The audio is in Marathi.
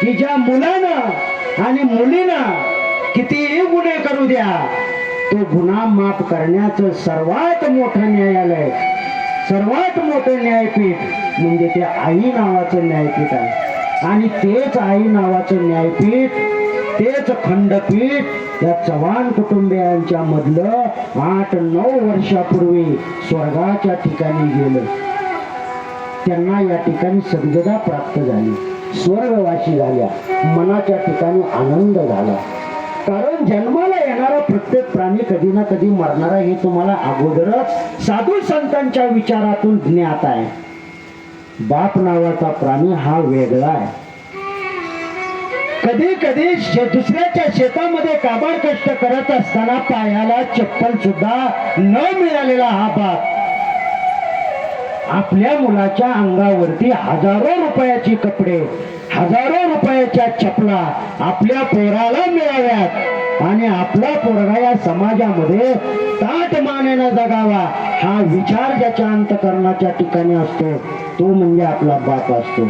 की ज्या मुलानं आणि मुलीनं कितीही गुन्हे करू द्या तो गुन्हा माफ करण्याचं सर्वात मोठं न्यायालय सर्वात मोठं न्यायपीठ म्हणजे ते आई नावाचं न्यायपीठ आहे. आणि तेच आई नावाचं न्यायपीठ तेच खंडपीठ या चव्हाण कुटुंबियांच्या मधलं आठ नऊ वर्षापूर्वी स्वर्गाच्या ठिकाणी गेलं. त्यांना या ठिकाणी सद्गदा प्राप्त झाली. स्वर्गवासी झाल्या. मनाच्या ठिकाणी आनंद झाला. कारण जन्माला येणारा प्रत्येक प्राणी कधी ना कधी मरणारा हे तुम्हाला अगोदरच साधू संतांच्या विचारातून ज्ञात आहे. बाप नावाचा प्राणी हा वेगळा आहे. कधी कधी शे- दुसऱ्याच्या शेतामध्ये काबाड कष्ट करत असताना पायाला चप्पल सुद्धा न मिळालेला हा बाप आपल्या मुलाच्या अंगावरती हजारो रुपयाचे कपडे हजारो रुपयाच्या चपला आपल्या पोराला मिळाव्यात. आणि आपला पोरगा या समाजामध्ये ताट मानेनं जगावा हा विचार ज्याच्या अंतकरणाच्या ठिकाणी असतो तो म्हणजे आपला बाप असतो.